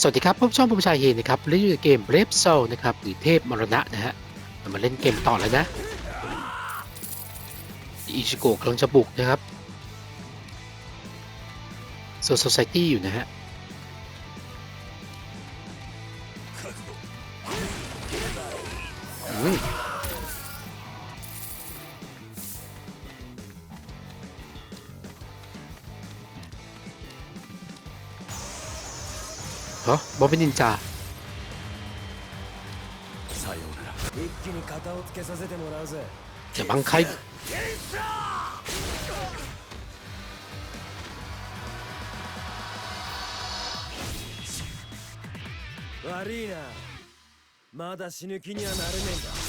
สวัสดีครับพบช่องผมชายเฮนะครับเล่นอยู่ในเกมเรฟโซนะครับหรือเทพมรณะนะฮะเรามาเล่นเกมต่อแล้วนะอิชิโกะกำลังจะบุกนะครับโซโซไซตี้อยู่นะฮะ ロビニンチャさようなら。一気に型をつけさせてもらうぜ。手満開悪いな。まだ死ぬ気にはなれねえんだ。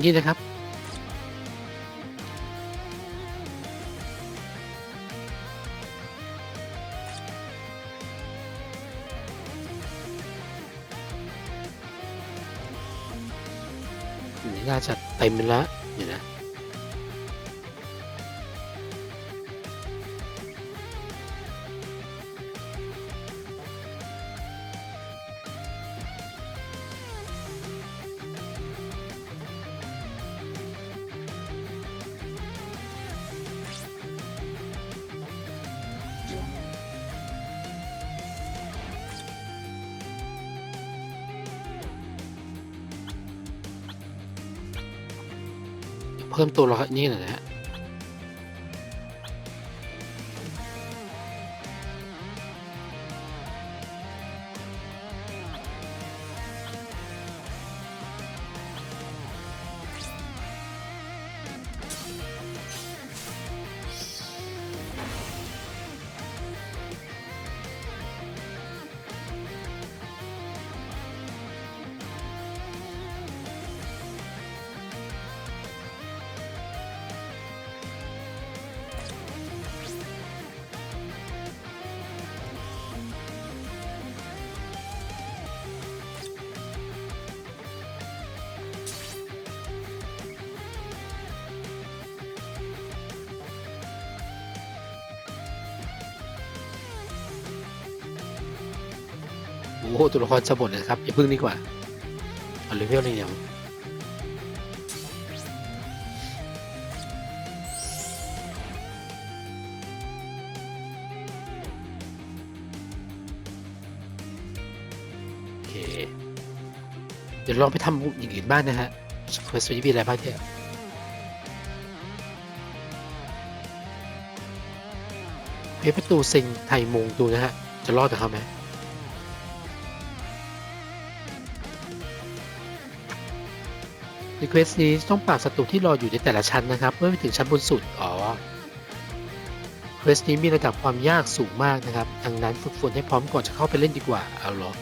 เดี๋ยวลองนี่นะครับ นี่น่าจะเต็มแล้วเดี๋ยนะ พิ่มตัวละนี่หน่อยนะฮะ โอ้โหตัวละครจะหมดเลยครับอย่าพึ่งดีกว่าเอาเลเวลเลยเดียวโอเคเดี๋ยวลองไปทำอย่างอื่นบ้างนะฮะเควสต์มีอะไรบ้างเนี่ยเพชรประตูซิงไทยมงดูนะฮะ จะรอดกับเขาไหม รีเควสนี้ต้องปราบศัตรูที่รออยู่ในแต่ละชั้นนะครับ เมื่อไปถึงชั้นบนสุด อ๋อเควสนี้มีระดับความยากสูงมากนะครับ ดังนั้นฝึกฝนให้พร้อมก่อนจะเข้าไปเล่นดีกว่า เอาหรอ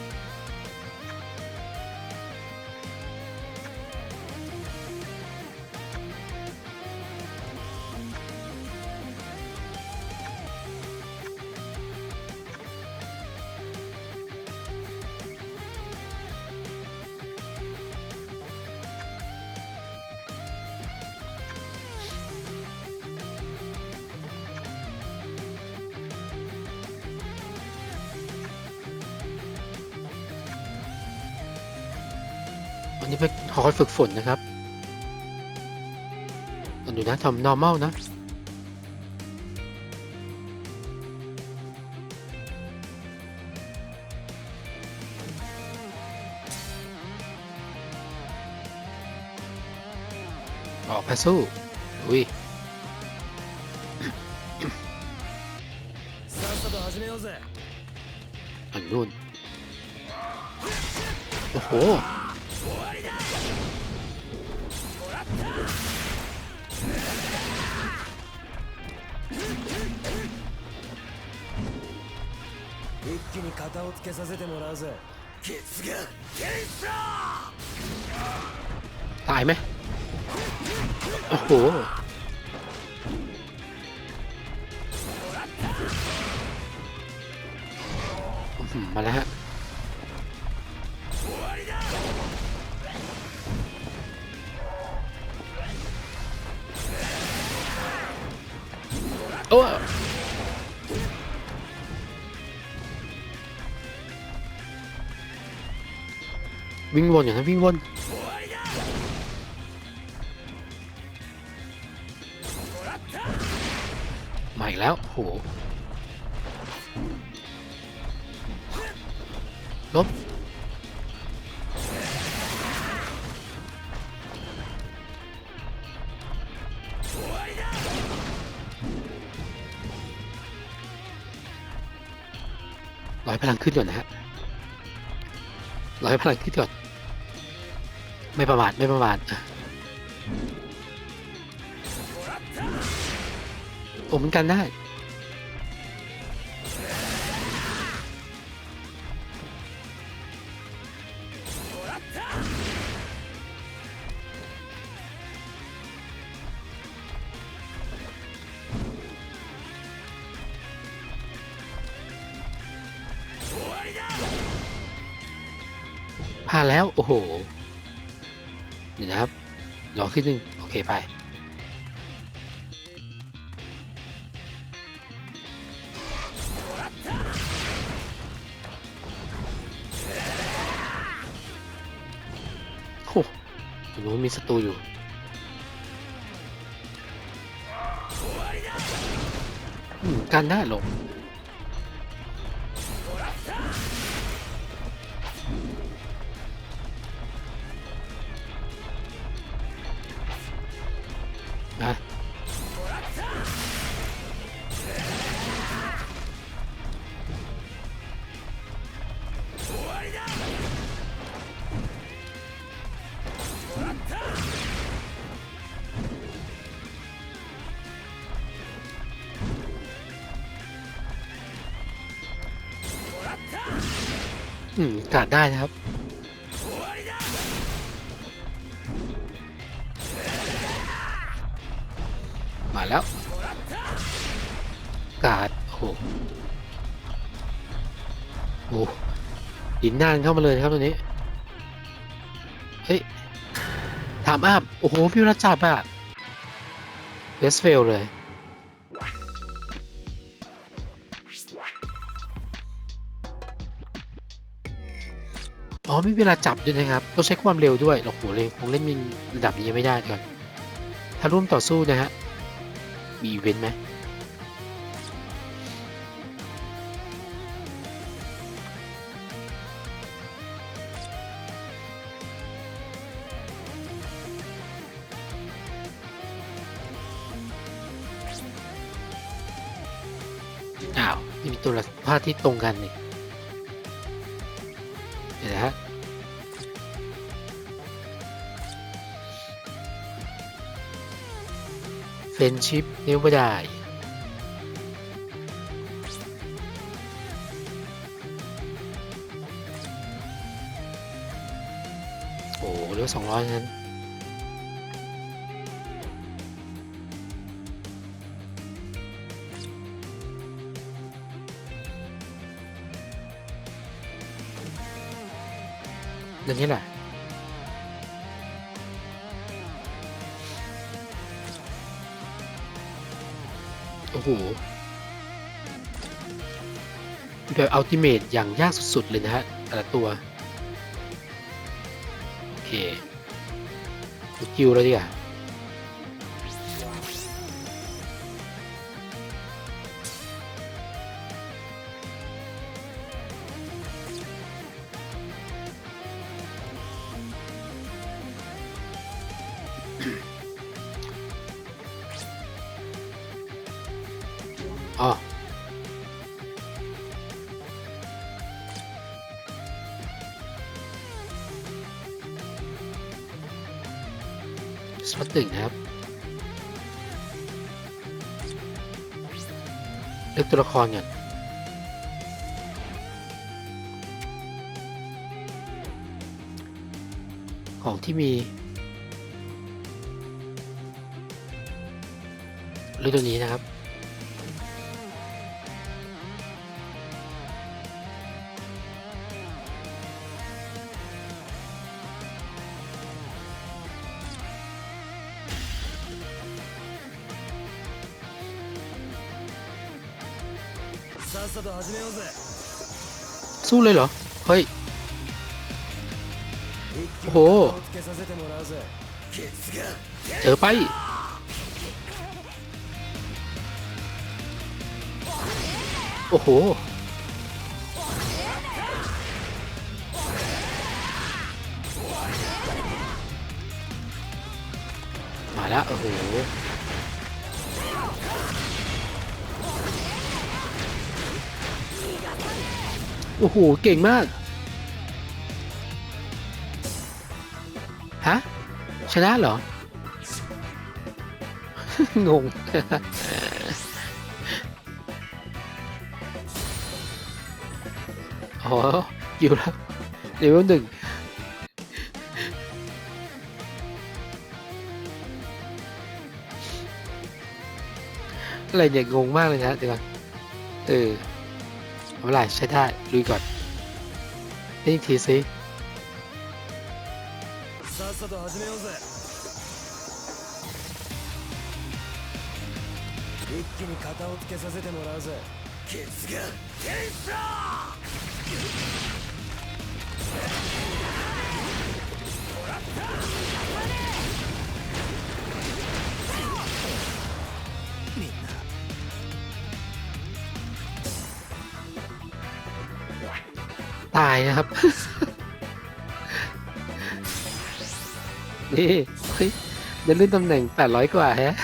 คอร์สฝึกฝนนะครับอันดูนะทำ normal นะ ออกไปซซูอุ้ยอันนู่นโอ้โห に型をつけさせてもらうぜケツが ตายไหม โอ้โหอื้อหือมาแล้วฮะ โอ้ วิ่งวนอย่างนั้นวิ่งวนมาอีกแล้วโหลบร้อยพลังขึ้นก่อนนะฮะ ร้อยพลังขึ้นก่อน ไม่ประมาท ไม่ประมาทอะโอ้มันกันได้ แล้ว โอ้โหเดี๋ยวนะครับรอขึ้นหนึ่งโอเคไปโอ้ตรงนู้นมีศัตรูอยู่กันได้หลง กาดได้นะครับ มาแล้ว กาด โอ้โหหินนานเข้ามาเลยครับตัวนี้ เฮ้ยถามอัพโอ้โห พี่เวลาจับอะเลสเฟลเลย ม่มีเวลาจับด้วยนะครับ ต้องใช้ความเร็วด้วยโอ้โหเลยคงเล่นมินระดับนี้ยังไม่ได้ก่อนถ้าร่วมต่อสู้นะฮะ มีอีเวนต์ไหมอ้าวนี่มีตัวละภาพที่ตรงกันนี่ เฟนชิพเนวได้โอ้เหลือสองร้อยนั้นเดือนนี้แหละ หแบบอัลติเมตอย่างยากสุดๆเลยนะฮะ แต่ละตัว โอเคดูคิวแล้วดีกว่า สวัสดีนะครับเลือกตัวละครก่อนของที่มีลูกตัวนี้นะครับ สู้เลยเหรอ เฮ้ย โอ้โห เจอไป โอ้โห มาแล้วโอ้โห โอ้โห เก่งมาก ฮะ ชนะเหรอ งง อ๋อ อยู่แล้วเลเวลหนึ่งอะไรเนี่ยงงมากเลยนะเดี๋ยวก่อนเออ เอาไรใช้ได้ลุยก่อนเล่นอีกทีสิ さっさと始めようぜ一気に片をつけさせてもらうぜケツがテンションみ ายนะครับ นี่เฮ้ยเดินเล่นตำแหน่ง800กว่าแฮะ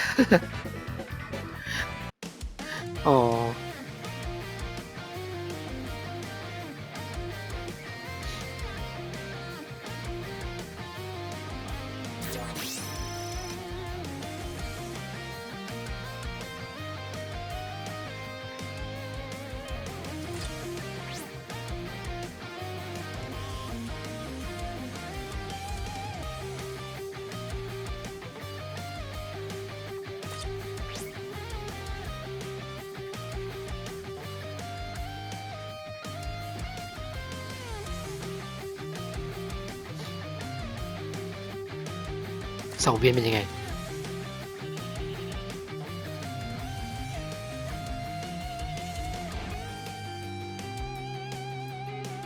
สองเวียนเป็นยังไง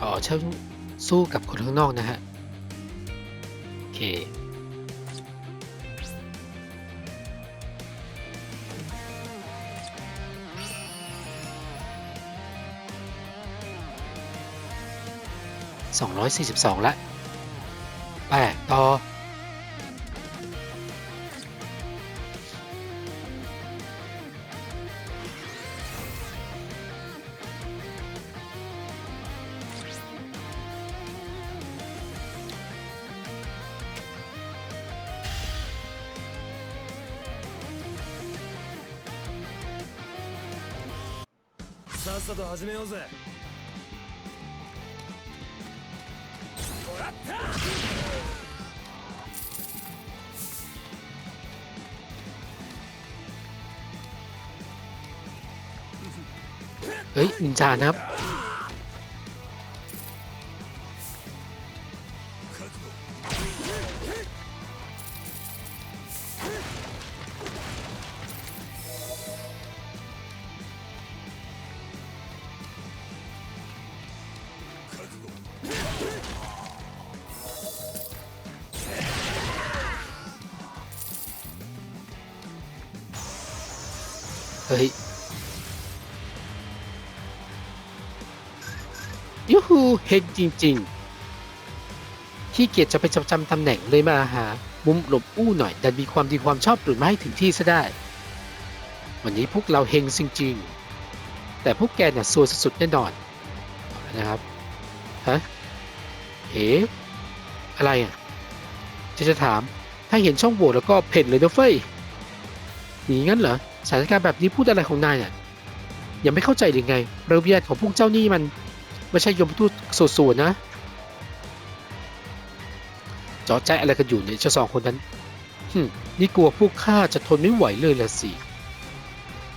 อ๋อเช่าสู้กับคนข้างนอกนะฮะ โอเค สองร้อยสี่สิบสองละ さっさと始めようぜもらった เฮ้ย นินจานะครับ เฮ้ยยูฮูเฮงจริงๆขี้เกียจจะไปประจำตำแหน่งเลยมาหา มุมหลบอู้หน่อยดันมีความดีความชอบหรือไม่ถึงที่ซะได้ วันนี้พวกเราเฮงจริงๆ แต่พวกแกน่ะซวยสุดๆแน่นอนนะครับฮะเอ๋อะไรอะ จะจะถามถ้าเห็นช่องโหว่แล้วก็เพ่นเลยนะเฟ้ยหนีงั้นเหรอ สถานการณ์แบบนี้พูดอะไรของนายอะยังไม่เข้าใจหรือไงระเบียบของพวกเจ้านี่มันไม่ใช่ยมทูตส่วนๆนะจอแจอะไรกันอยู่เนี่ยเจ้าสองคนนั้นหึนี่กลัวพวกข้าจะทนไม่ไหวเลยละสิ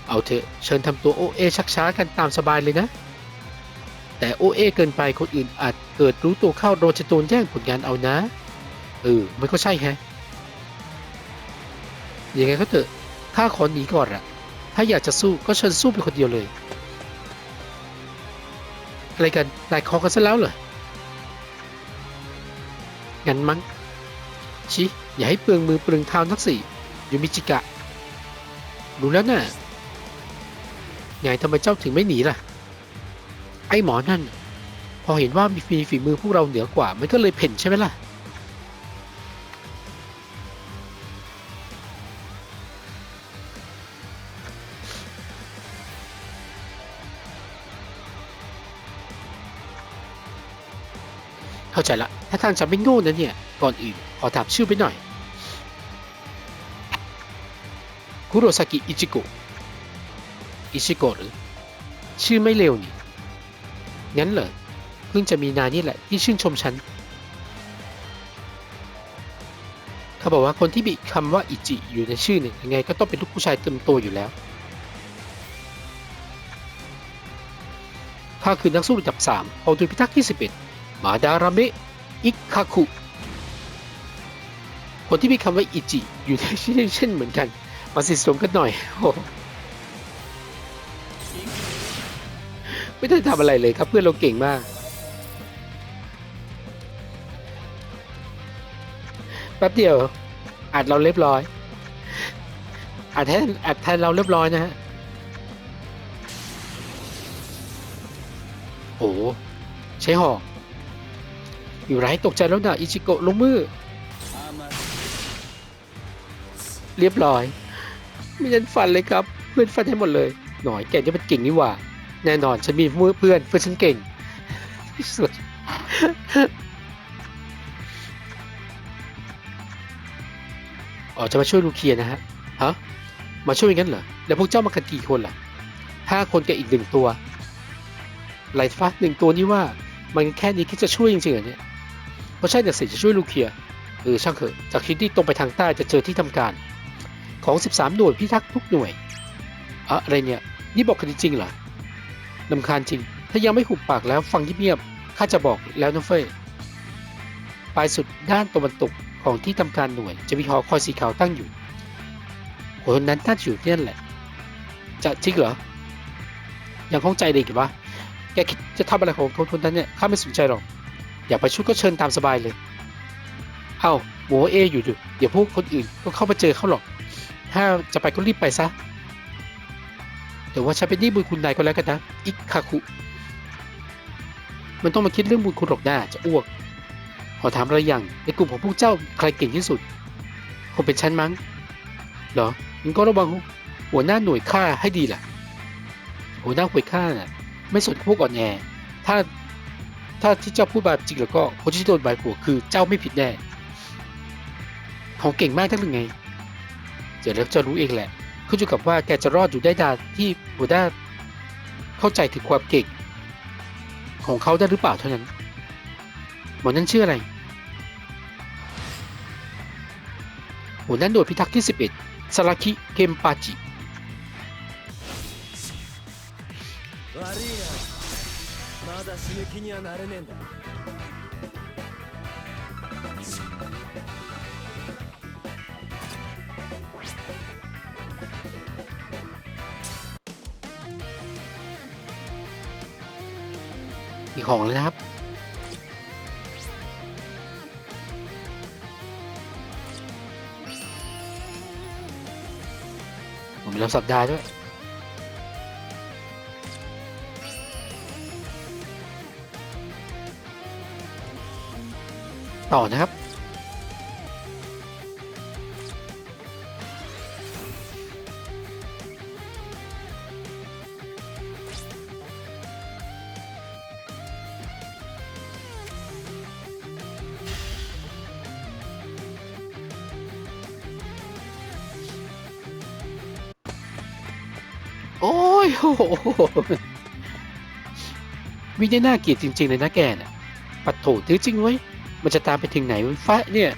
เอาเถอะเชิญทำตัวโอเอชักช้ากันตามสบายเลยนะ แต่โอเอเกินไปคนอื่นอาจเกิดรู้ตัวเข้าโดนจะโดนแย่งผลงานเอานะ เออ มันก็ใช่แฮะยังไงก็เถอะ ข้าขอหนีก่อนละถ้าอยากจะสู้ก็เชิญสู้ไปคนเดียวเลย อะไรกันนายคอกันซะแล้วเหรอ งั้นมั้ง ชิ อย่าให้เปลืองมือเปลืองเท้านักสิยูมิจิกะ รู้แล้วน่ะไงทำไมเจ้าถึงไม่หนีล่ะ ไอ้หมอนั่น พอเห็นว่ามีฝีมือพวกเราเหนือกว่า มันก็เลยเพ่นใช่ไหมล่ะ เข้าใจละ ถ้าทางจะไม่โง่นะเนี่ย ก่อนอื่นขอถามชื่อไปหน่อย คุโรซากิ อิจิโกะ อิชิโกะหรือ ชื่อไม่เร็วนี่ งั้นเหรอ เพิ่งจะมีนายนี่แหละที่ชื่นชมฉัน เขาบอกว่าคนที่มีคำว่าอิจิอยู่ในชื่อเนี่ยยังไงก็ต้องเป็นลูกผู้ชายเต็มตัวอยู่แล้วข้าคือนักสู้ระดับ3ของทุนพิทักษ์ที่ 11 มาดาราเมะอิคาคุคนที่มีคำว่าอิจิอยู่ในชื่อเช่นเหมือนกัน มาสิสวมกันหน่อยโอ้ไม่ได้ทำอะไรเลยครับเพื่อนเราเก่งมาก แป๊บเดียวอัดเราเรียบร้อยอัดแทนอัดแทนเราเรียบร้อยนะฮะโอ้โหใช้หอก อยู่ไรตกใจแล้วนะอิชิโกะลงมือ เรียบร้อย ไม่ยันฟันเลยครับ เพื่อนฟันให้หมดเลย หน่อยแกจะเป็นเก่งนี่หว่า แน่นอนฉันมีเพื่อนเพื่อนเพื่อนฉันเก่งที่สุดอ๋อจะมาช่วยลูเคียนะฮะฮะมาช่วยงั้นเหรอแล้วพวกเจ้ามากันกี่คนล่ะห้าคนกับอีกหนึ่งตัวไลฟ์ฟ้าหนึ่งตัวนี่ว่ามันแค่นี้คิดจะช่วยจริงๆเหรอเนี่ย เพราะใช่เนี่ยสิจะช่วยลูเคียเออช่างเถอะจากทิศที่ตรงไปทางใต้จะเจอที่ทำการของ 13 หน่วยพิทักษ์ทุกหน่วยอะอะไรเนี่ย นี่บอกกันจริงเหรอลำคาญจริง ถ้ายังไม่หุบปากแล้วฟังเงียบๆข้าจะบอกแล้วนะเฟยปลายสุดด้านตะวันตกของที่ทำการหน่วย จะมีหอคอยสีขาวตั้งอยู่คนนั้นน่าจะอยู่ที่นั่นแหละ จะจริงเหรอ ยังข้องใจเลยกี่วะแกคิดจะทำอะไรของคนคนนั้นเนี่ยข้าไม่สนใจหรอก อยากไปช่วยก็เชิญตามสบายเลย เอ้าหมูเออยู่ดูเดี๋ยวพวกคนอื่นก็เข้ามาเจอเขาหรอก ถ้าจะไปก็รีบไปซะแต่ว่าฉันเป็นหนี้บุญคุณนายก็แล้วกันนะ อิคาคุ มันต้องมาคิดเรื่องบุญคุณหรอกหน้าจะอ้วก ขอถามอะไรอย่างในกลุ่มของพวกเจ้าใครเก่งที่สุด คงเป็นฉันมั้ง เหรองั้นก็ระวังหัวหน้าหน่วยฆ่าให้ดีล่ะ หัวหน้าหน่วยฆ่าน่ะ ไม่สนพวกอ่อนแอ ถ้า ถ้าที่เจ้าพูดมาจริงแล้วก็คนที่โดนใบหัวคือเจ้าไม่ผิดแน่เขาเก่งมากทั้งหนึ่งไงเดี๋ยวเราจะรู้เองแหละขึ้นอยู่กับว่าแกจะรอดอยู่ได้นานที่หัวหน้าเข้าใจถึงความเก่ง ของเขาได้หรือเปล่าเท่านั้นหมอนั่นชื่ออะไรหัวหน้าหน่วยพิทักษ์ที่ 11สาราคิเคมปาจิ まだ死ぬ気にはなれねえんだ มีของเลยนะครับ ผมรับสัปดาห์ด้วย ต่อนะครับ โอ้ยโหวิได้น่าเกลียดจริง ๆ เลยนะแกน่ะปัดโถถือจริงไว้ย มันจะตามไปถึงไหนวะฟ้าเนี่ย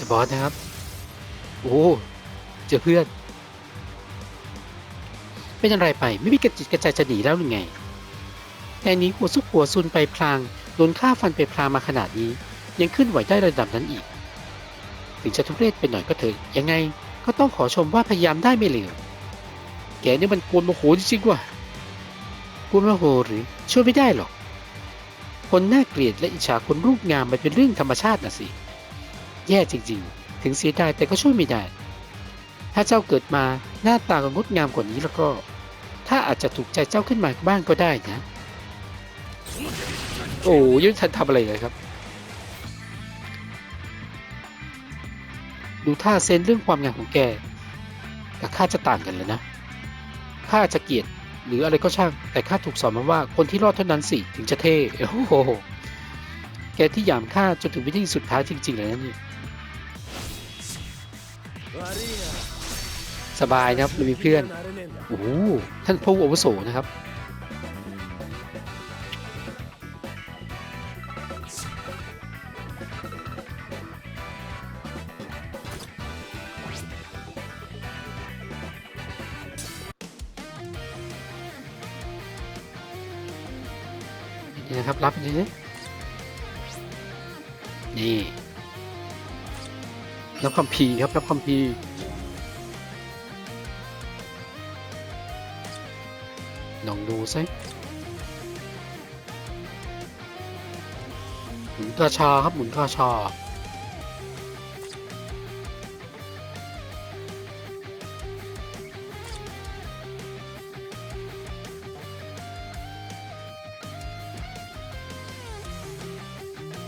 จอบอสนะครับ โอ้เจอเพื่อนเป็นอะไรไป ไม่มีกระจิตกระใจจะหนีแล้วหรือไง แต่นี้หัวซุกหัวซุนไปพลางโดนฆ่าฟันไปพลางมาขนาดนี้ ยังขึ้นไหวได้ระดับนั้นอีก ถึงจะทุเรศไปหน่อยก็เถอะยังไงก็ต้องขอชมว่าพยายามได้ไม่เหลวแกนี่มันกวนโมโหจริงๆว่ะกวนโมโหหรือช่วยไม่ได้หรอก คนน่าเกลียดและอิจฉาคนรูปงามมันเป็นเรื่องธรรมชาตินะสิ แย่จริงๆ ถึงเสียดายแต่ก็ช่วยไม่ได้ ถ้าเจ้าเกิดมาหน้าตาก็งดงามกว่านี้แล้วก็ ถ้าอาจจะถูกใจเจ้าขึ้นมาบ้างก็ได้นะ โอ้ยังทันทำอะไรเลยครับ ดูท่าเซนเรื่องความงามของแกกับข้าจะต่างกันเลยนะข้าจะเกลียดหรืออะไรก็ช่าง แต่ข้าถูกสอนมาว่าคนที่รอดเท่านั้นสิถึงจะเท่โอ้โหแกที่หยามข้าจนถึงวิธีสุดท้ายจริง ๆ เลยนะนี่ สบายนะครับมีเพื่อนโอ้ท่านผู้อาวุโสนะครับนี่นะครับรับเลยนี่ รับคำพีร์ครับรับคำพีร์ลองดูซิหมุนกระชาครับหมุนกระชา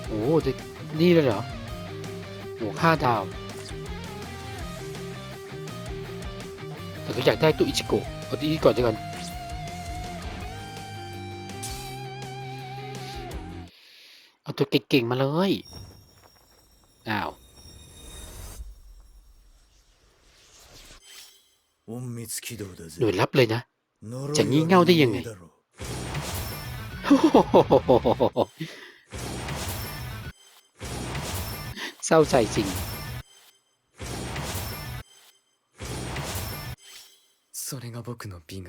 โอ้โหนี่เลยเหรอโอ้ห้าดาว แต่ก็อยากได้ตัวอิชิโกะเอาตัวนี้ก่อนดีกว่าเอาตัวเก่งๆมาเลย อ้าวหน่วยลับเลยนะ จะงี้เง่าได้ยังไงเศร้าใจจริง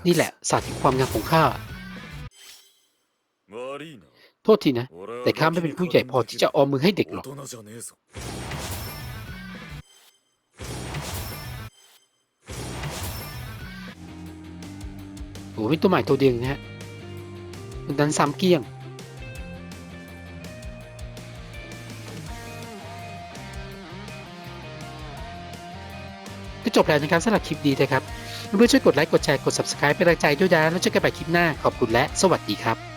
นี่แหละศาสตร์แห่งความงามของข้า โทษทีนะ แต่ข้าไม่เป็นผู้ใหญ่พอที่จะออมมือให้เด็กหรอก โอ้ไม่ตัวใหม่ตัวเดียวนะฮะมันดันซ้ำเกี้ยงก็จบแล้วนะครับสำหรับคลิปดีนะครับ เพื่อนๆช่วยกดไลค์กดแชร์กด subscribe เป็นกำลังใจด้วยนะแล้วเจอกันใหม่คลิปหน้าขอบคุณและสวัสดีครับ